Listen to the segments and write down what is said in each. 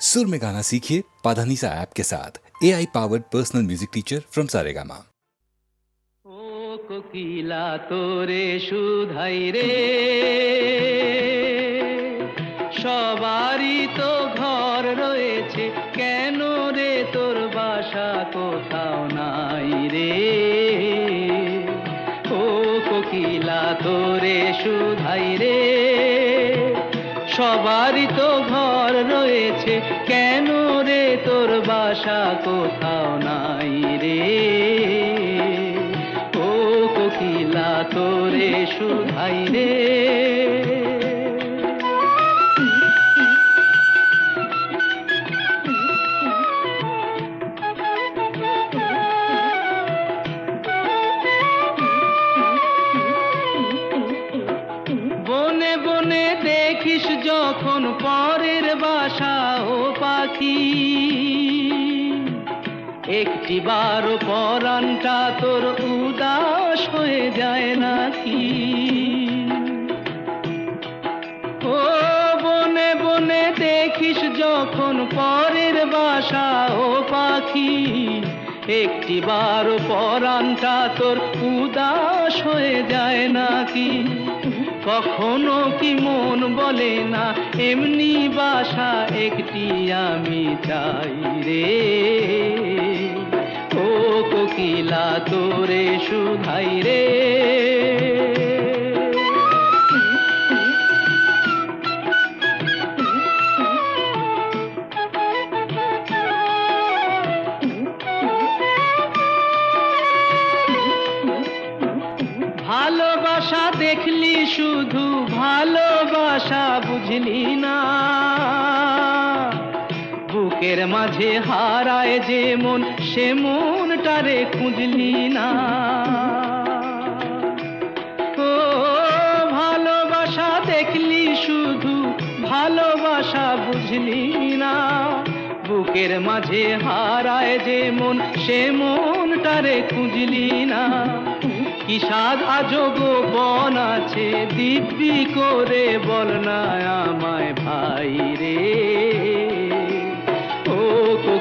सुर में गाना सीखिए पाधानीसा ऐप के साथ A I powered personal music teacher from Saregama ও কোকিলা তোরে সুধাই রে সবারই তো ঘর রয়েছে কেন রে তোর বাসা কোথাও নাই রে ও কোকিলা তোরে সুধাই রে সবারই তো বাসা কোথাও নাই রে। ও কোকিলা, তোরে সুধাই রে। বনে বনে দেখিস যখন পরের বাসা ও পাখি। একটি বার পরানটা তোর উদাস হয়ে যায় নাকি? ও বনে বনে দেখিস যখন পরের বাসা ও পাখি একটি বার পরানটা তোর উদাস হয়ে যায় নাকি? কখনো কি মন বলে না, এমনি বাসা একটি আমি চাই রে কোকিলা, তোরে শুধাই রে। ভালোবাসা দেখলি শুধু, ভালোবাসা বুঝলি না। বুকের মাঝে হারায় যে মন, সে মনটারে খুঁজলি না। ও, ভালোবাসা দেখলি শুধু, ভালোবাসা বুঝলি না। বুকের মাঝে হারায় যে মন, সে মনটারে খুঁজলি না। কি সাদ আজব বন আছে, দিব্যি করে বল না আমায় ভাই।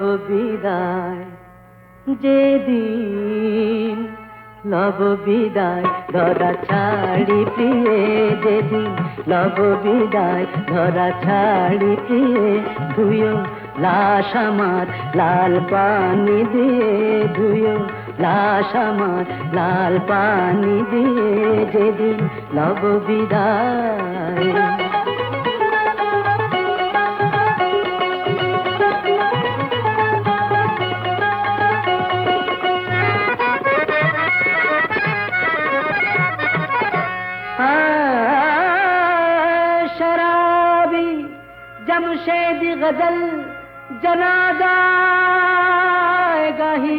লব বিদায়, যেদিন লব বিদায়, ধরা ছাড়ি প্রিয়ে, যেদিন লব বিদায়, ধরা ছাড়ি প্রিয়ে, ধুয়ো লাশ আমার লাল পানি দিয়ে, ধুয়ো লাশ আমার লাল পানি দিয়ে, যেদিন লব বিদায়। बदल जना जाएगा ही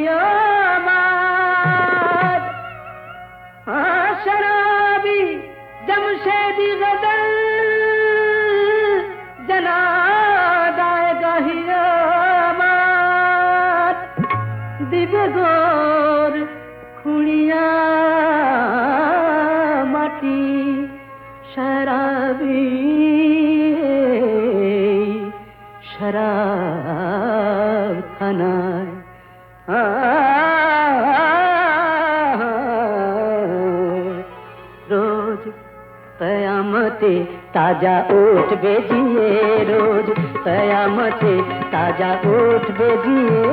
हाँ, কয়ামতে তাজা উঠবে জিয়ে রোজ কয়ামতে তাজা উঠবে জিয়ে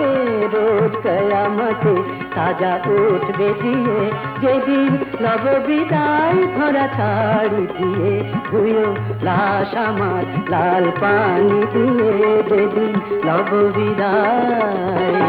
রোজ কয়ামতে তাজা উঠবে দিয়ে যেদিন নব বিদায় ধরা ছাড়ি দিয়ে ধুয়ো লাশ আমার লাল পানি দিয়ে যেদিন নব বিদায়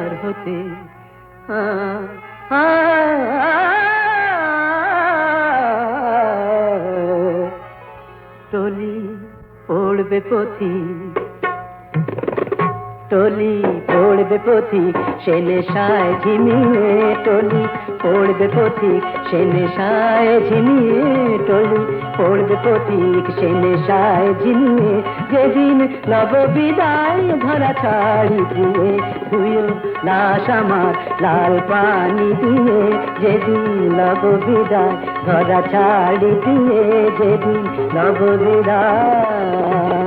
পার হতে। টলি পড়বে পথি টলি পড়বে পথিক, সে নেশায় ঝিমিয়ে টলি পড়বে পথিক, সে নেশায় ঝিমিয়ে টলি পড়বে পথিক, সে নেশায় ঝিমিয়ে। যেদিন নব বিদায় ধরা ছাড়ি দিয়ে, ধুয়ো লাশ আমার লাল পানি দিয়ে। যেদিন নব বিদায় ধরা ছাড়ি দিয়ে, যেদিন নব বিদায়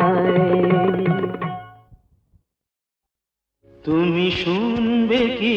তুমি শুনবে কি?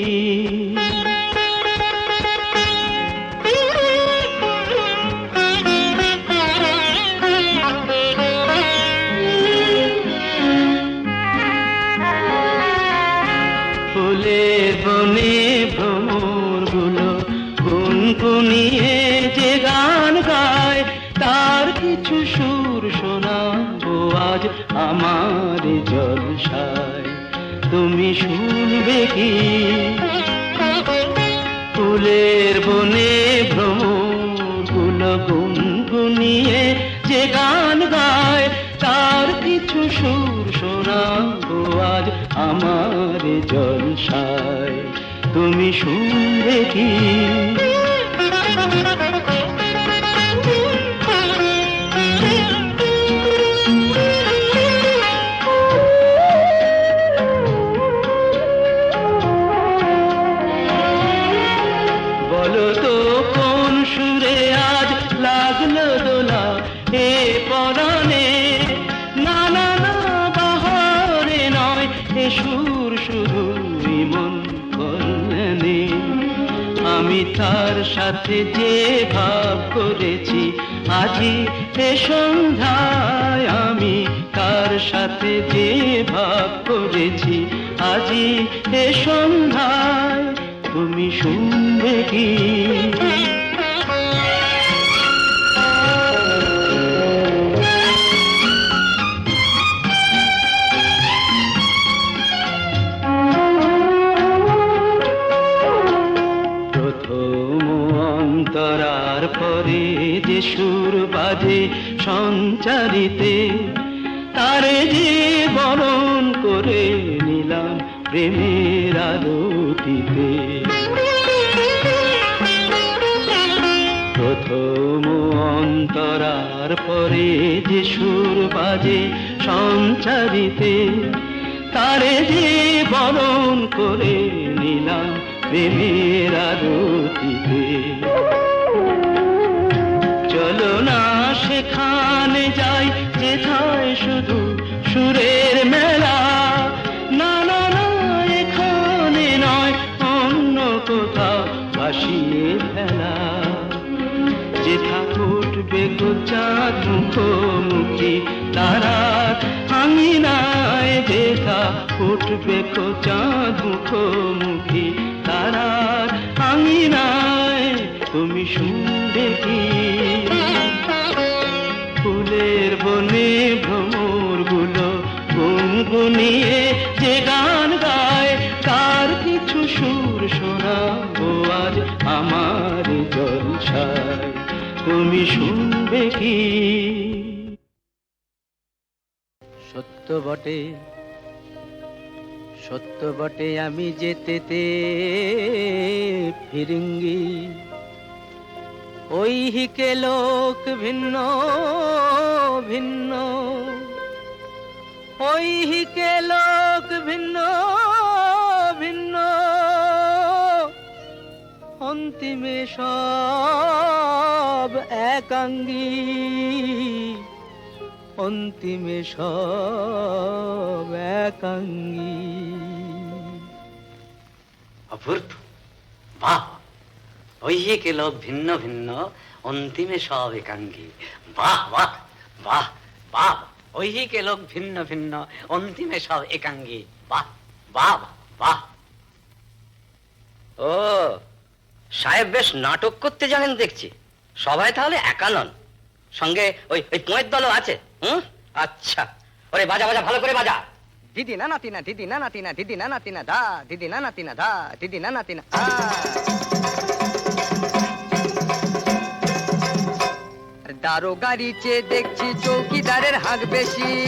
পরে যে সুর বাজে সঞ্চারিতে, তারে যে বরণ করে নিলাম প্রেমের আলোটিতে প্রথম অন্তরার পরে যে সুর বাজে সঞ্চারিতে, তারে যে বরণ করে নিলাম প্রেমের আরতিতে। যাই যেথায় শুধু সুরের মেলা। না না না, এখানে নয়, অন্য কোথাও ভাসিয়ে ফেলা। যেথা উঠবে গোচাঁদ মুখোমুখি তারা আঙিনায় যেথা উঠবে কোচাঁদ মুখোমুখি তারা আঙিনায় তুমি শুনবে কি? ফুলের বনে ভ্রমরগুলো গুনগুনিয়ে যে গান গায়, তার কিছু সুর শোনাবো আজ আমার জলসায়। তুমি শুনবে কি? সত্য বটে সত্য বটে আমি যেতেতে ফিরিঙ্গি। ওই হিকে লোক ভিন্ন ভিন্ন। ওই হিকে লোক ভিন্ন ভিন্ন। অন্তিমে সব একাঙ্গী। অন্তিমে সব একাঙ্গী। বাহ ঐহিকে লোক ভিন্ন ভিন্ন, অন্তিমে সব একাঙ্গী। বাহ বাহ বাহ বাহ ঐহিকে লোক ভিন্ন ভিন্ন, অন্তিমে সব একাঙ্গী। বাহ বাহ বাহ। ও, সাহেব বেশ নাটক করতে জানেন দেখছি। সবাই তাহলে একা নন। সঙ্গে ওই ওই পোয়ের দলও আছে, হুম? আচ্ছা। ওরে বাজা বাজা, ভালো করে বাজা। দিদি না নাতিনা দিদি না নাতিনা দিদি না নাতিনা দা, দিদি না নাতিনা দা, দিদি না না নাতিনা আ। দারোগারি চেয়ে দেখছি চৌকিদারের হাঁক বেশি।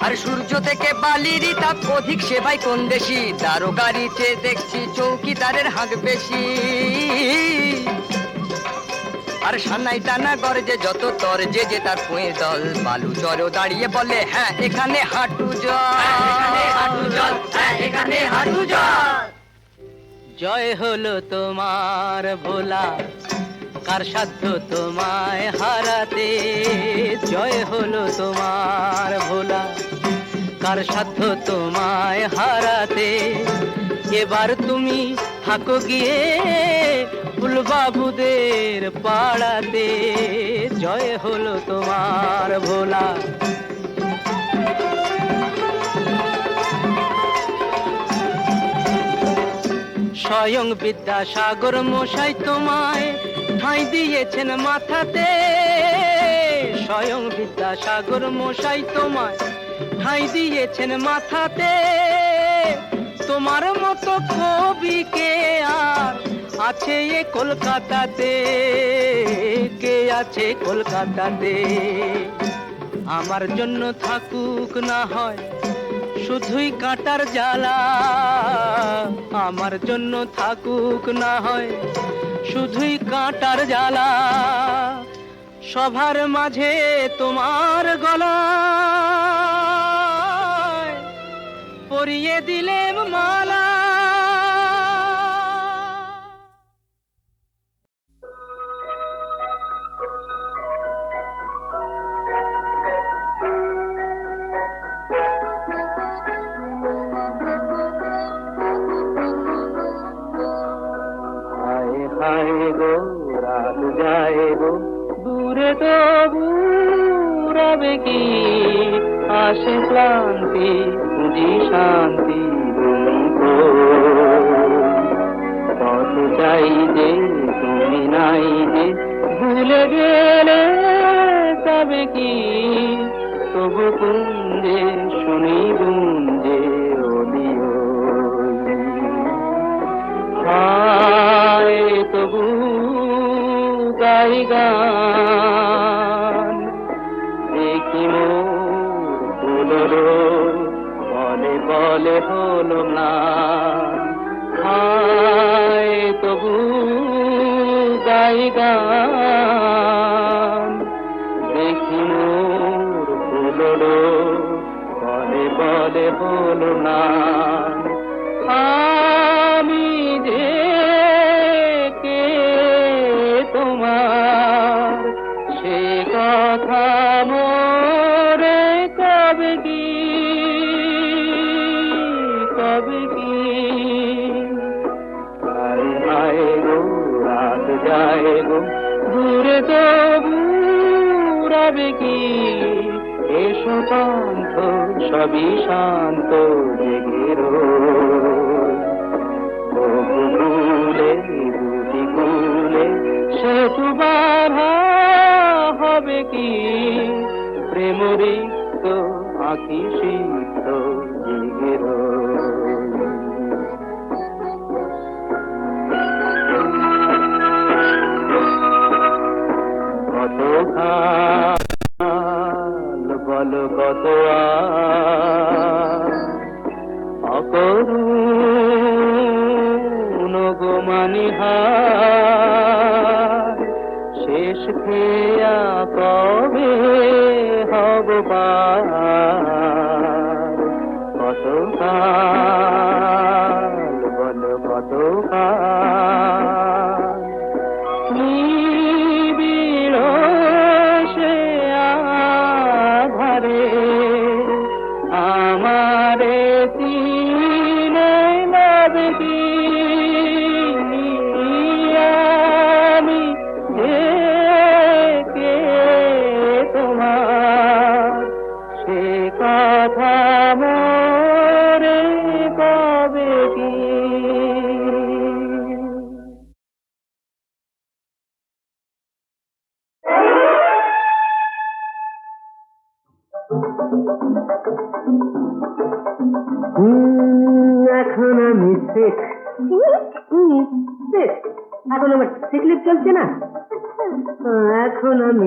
আর সূর্য থেকে বালিরই তাপ অধিক সেবাই কোন দেশি? দারোগারি চেয়ে দেখছি চৌকিদারের হাঁক বেশি। আর সান্নাই টানা গর্জে যত তরজে যে যে তার পুঁয়ের দল। বালু চরও দাঁড়িয়ে বলে হ্যাঁ এখানে হাঁটু জল। হাঁটু জল। এখানে হাঁটু জল। জয় হলো তোমার ভোলা। কার সাধ্য তোমায় হারাতে। জয় হলো তোমার ভোলা। কার সাধ্য তোমায় হারাতে? এবার তুমি থাকো গিয়ে ফুলবাবুদের পাড়াতে। জয় হলো তোমার ভোলা। স্বয়ং বিদ্যাসাগর মশাই তোমায় ঠাঁই দিয়েছেন মাথাতে। স্বয়ং বিদ্যাসাগর মশাই তোমায় ঠাঁই দিয়েছেন মাথাতে। তোমার মতো কবিকে আর আছে এ কলকাতাতে। কে আছে কলকাতাতে? আমার জন্য থাকুক না হয় শুধুই কাটার জ্বালা। আমার জন্য থাকুক না হয় শুধুই কাঁটার জ্বালা। সভার মাঝে তোমার গলা পরিয়ে দিলেম মালা। গাই গান। দেখি মোর বলে বলে ম্লান। হায় তবু গাই গান। দেখি বলে বলে না পান্থ সবই শান্ত, জেগে কুলে দুটি সেতু বাধা হবে কি? প্রেমরিক্ত আঁকি সিদ্ধ জেগে কত ভালো আলো কত অকরুণ গোমানিহা শেষ খেয়া কবে হব কত কাল কত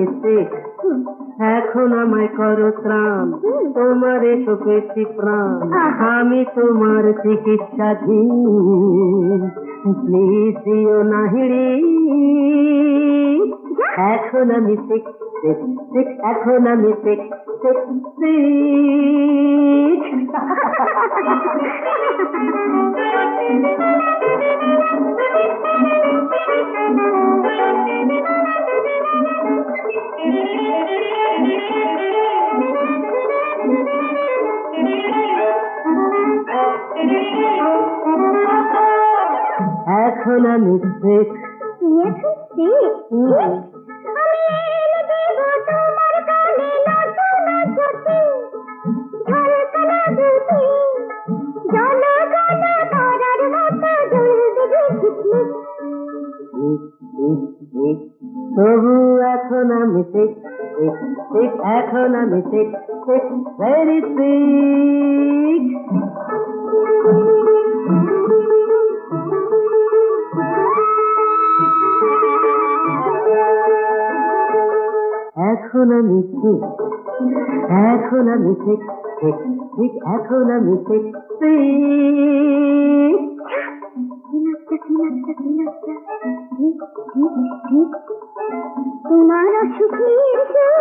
এখন এখন আমায় করো ত্রাণ তোমার এসো পেয়েছি প্রাণ? আমি তোমার চিকিৎসাধীন প্লিজ দিও না হিড়ি এখন আমি এখন আমি শেখ শেখ এখন আমি। তবু এখন আমি ঠিক এখন আমি ঠিক ঠিক ভেরি ঠিক এখন আমি ঠিক, এখন আমি ঠিক ঠিক ঠিক এখন আমি ঠিক তোমার সুখের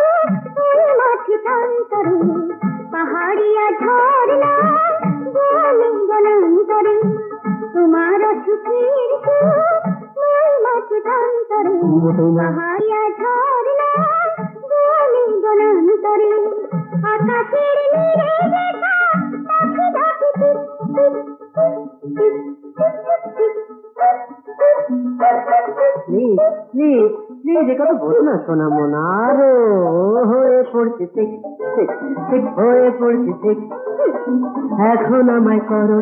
মাঠে পাহাড়িয়া ঝরনা বলে বনান্তরে তোমার সুখের পাহাড়িয়া ঝরনা বলে বনান্তরে আকাশের নীরে দেখা পাখি ডাকে টিপ টিপ টিপ টিপ প্লিজ প্লিজ প্লিজ এ কথা বলো না সোনা মনা আরও হয়ে পড়ছে ঠিক ঠিক ঠিক হয়ে পড়ছে ঠিক। এখন আমায় করো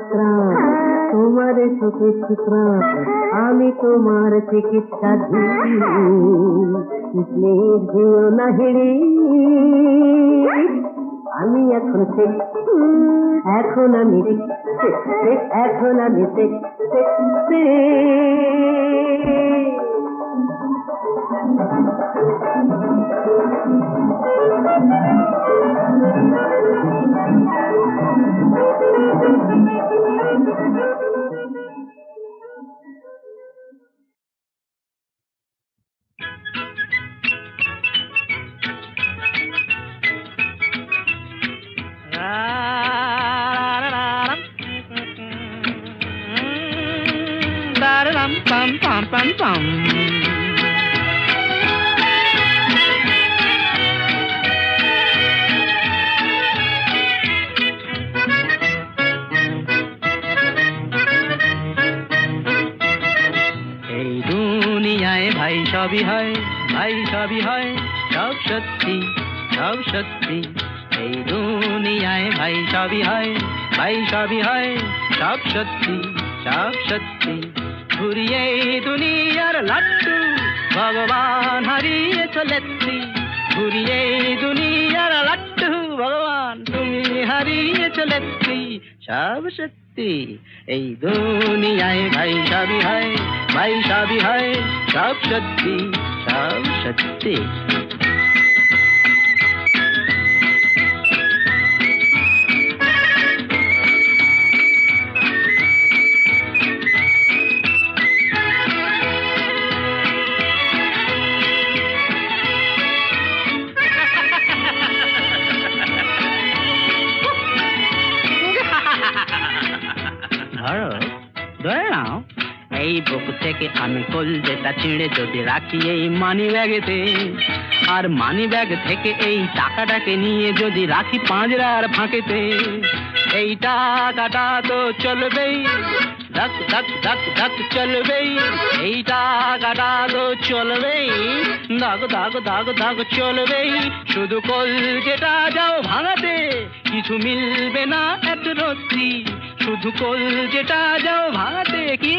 তোমার প্রাণ আমি তোমার চিকিৎসা প্লিজ দিও না হিড়ি আমি এখন ঠিক, এখন আমি এখন আমি ঠিক ঠিক। সত্যি সব সত্যি ঘুরিয়ে দুনিয়ার লাট্টু ভগবান হারিয়ে চলেছি ঘুরিয়ে দুনিয়ার লাট্টু ভগবান তুমি হারিয়ে চলেছি সব সত্যি এই দুনিয়ায় ভাই সবই হয়, ভাই সবই হয় সব সত্যি সব সত্যি থেকে আমি কলজেটা ছিঁড়ে যদি রাখি এই মানি ব্যাগেতে আর মানি ব্যাগ থেকে এই টাকাটাকে নিয়ে যদি রাখি পাঁজরার ফাঁকেতে। এই টাকাটা তো চলবেই, ধক ধক ধক ধক চলবেই। এই টাকাটা তো চলবেই দাগ দাগ দাগ দাগ চলবেই। শুধু কল যেটা যাও ভাঙাতে, কিছু মিলবে না এত রত্তি। শুধু কল যেটা যাও ভাঙাতে কি?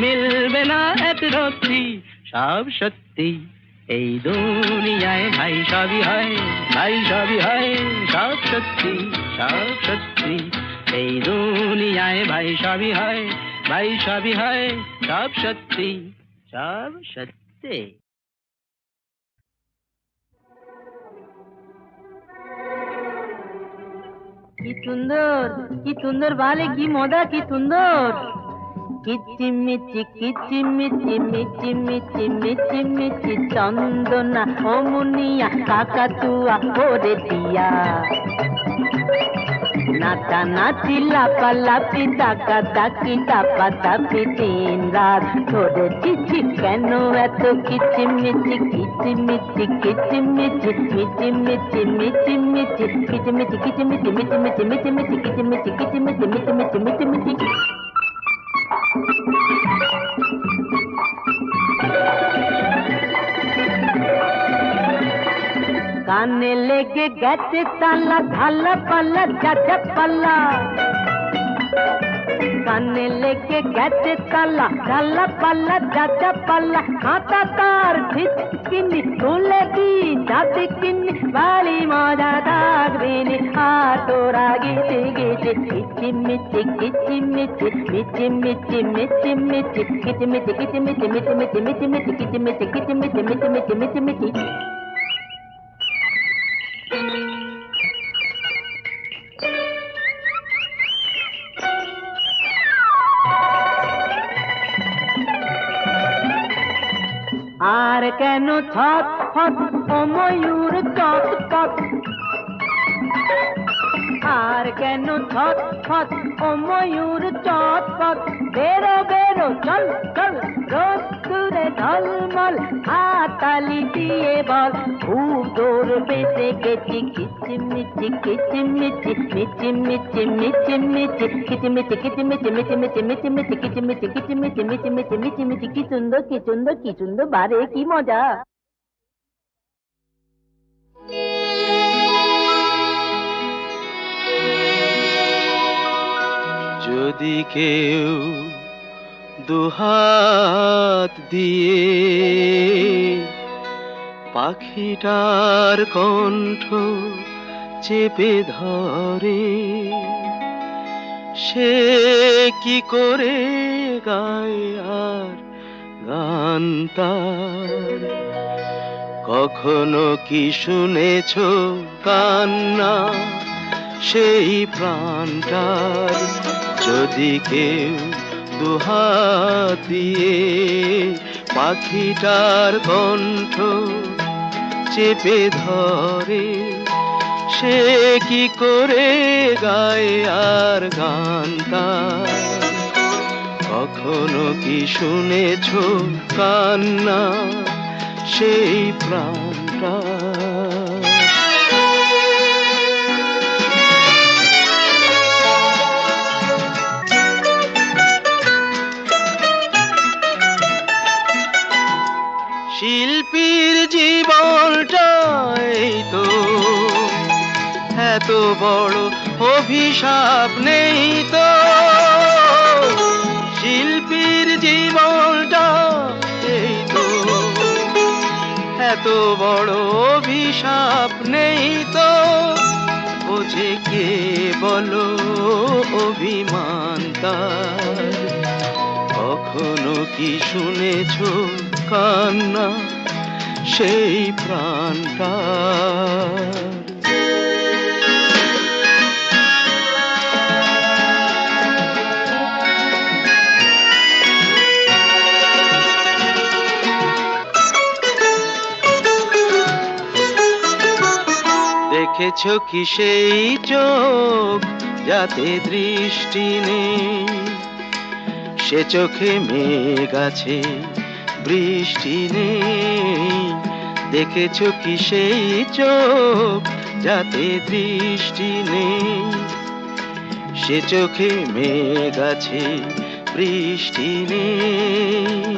মিলবে না এত রত্তি সব সত্যি। এই দুনিয়ায় ভাই, সবই হয়, ভাই, সবই হয়, সব সত্যি সব সত্যি। এই দুনিয়ায় ভাই, সবই হয়, ভাই, সবই হয়, সব সত্যি সব সত্যি। কি সুন্দর কি সুন্দর ভালে কি মজা, কি সুন্দর। কিচিমিচি কিচিমিচি মিচি মিচি মিচি মিচি চন্দনা অমুনিয়া কাকাতুয়া, ওরে দিয়া। নাচা নাচি লাপা লাপি ডাকা ডাকি টাপা টাপি দিন রাত ধরে চিচি কেন এত কিচিমিচি কিচিমিচি কিচিমিচি মিচি মিচি মিচি মিচি কিচিমিচি কিচিমিচি মিচি মিচি মিচি মিচি কিচিমিচি কিচিমিচি মিচি মিচি মিচি মিচি কানে লেগে গেছে তালা ঢালা পাল্লা চাচা পাল্লা কানে লেগে গেছে তালা ঢালা পাল্লা চাচা পাল্লা খাতা তার ছিটকিনি তুলে দি যাতে কিনি বাড়ি মজা থাকবিনি আর তোরা গেছে গেছে কিচি মিচি কিচি মিচি মিচি মিচি মিচি মিচি কিচি মিচি কিচি মিচি মিচি মিচি মিচি মিচি কিচি মিচি কিচি মিচি মিচি মিচি মিচি মিচি আর কেন ছট ফট ও ময়ূর চট চট আর কেন ছট ফট ও ময়ূর চট পট বেরো বেরো, চল চল রোদ দূরে ঢলমল হাতালি দিয়ে বল খুব দৌড় বেঁচে গেছি কিচিমিচি কিচিমিচি মিচি মিচি মিচি মিচি কিচিমিচি কিচিমিচি মিচি মিচি মিচি মিচি কিচিমিচি কিচিমিচি মিচি মিচি মিচি মিচি কি সুন্দর কি সুন্দর কি সুন্দর বারে কি মজা যদি কেউ দুহাত দিয়ে পাখিটার কণ্ঠ চেপে ধরে। সে কি করে গায় আর গান তার? কখনো কি শুনেছ কান্না? সেই প্রাণটার যদি কেউ দুহাত দিয়ে পাখিটার কণ্ঠ চেপে ধরে, সে কি করে গায় আর গান কখনো কি শুনেছ কান্না, সেই প্রাণটা শিল্পীর জীবনটাই তো। এত বড় অভিশাপ নেই তো। শিল্পীর জীবনটা এই তো। এত বড় অভিশাপ নেই তো। বোঝে কে বলো অভিমান তার কখনো কি শুনেছ কান্না সেই প্রাণটা। দেখেছ কি সেই চোখ যাতে দৃষ্টি নেই? সে চোখে মেঘ আছে। বৃষ্টি নেই। দেখেছ কি সেই চোখ যাতে দৃষ্টি নেই? সে চোখে মেঘ আছে, বৃষ্টি নেই।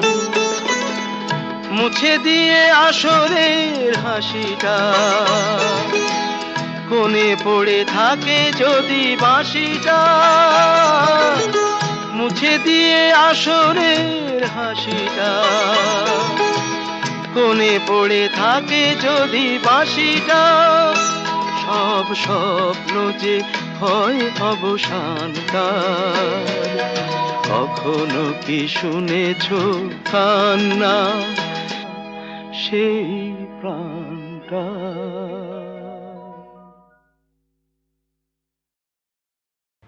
মুছে দিয়ে আসরের হাসিটা। কোণে পড়ে থাকে যদি বাঁশিটা। মুছে দিয়ে আসরের হাসিটা। কোণে পড়ে থাকে যদি বাঁশিটা, সব স্বপ্ন যে হয় অবসান তার কখনো কি শুনেছ কান্না? সেই প্রাণটা।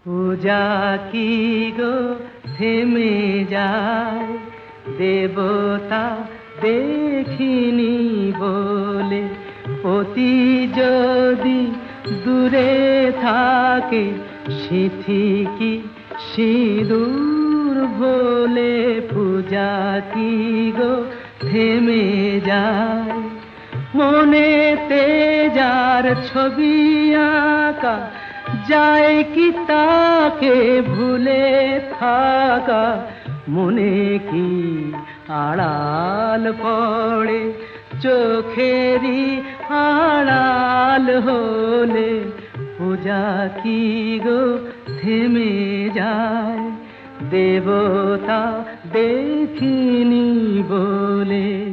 পূজা কি গো থেমে যায়? দেবতা দেখিনি বলে অতি যদি দূরে থাকে সিথি কি সিঁদুর ভোলে পূজা কি গো থেমে যায়? মনেতে যার ছবি আঁকা যায় কি তাকে ভুলে থাকা? মনে কি আড়াল পড়ে? চোখেরই আড়াল হলে পূজা কি গো থেমে যায়? দেবতা দেখিনি বলে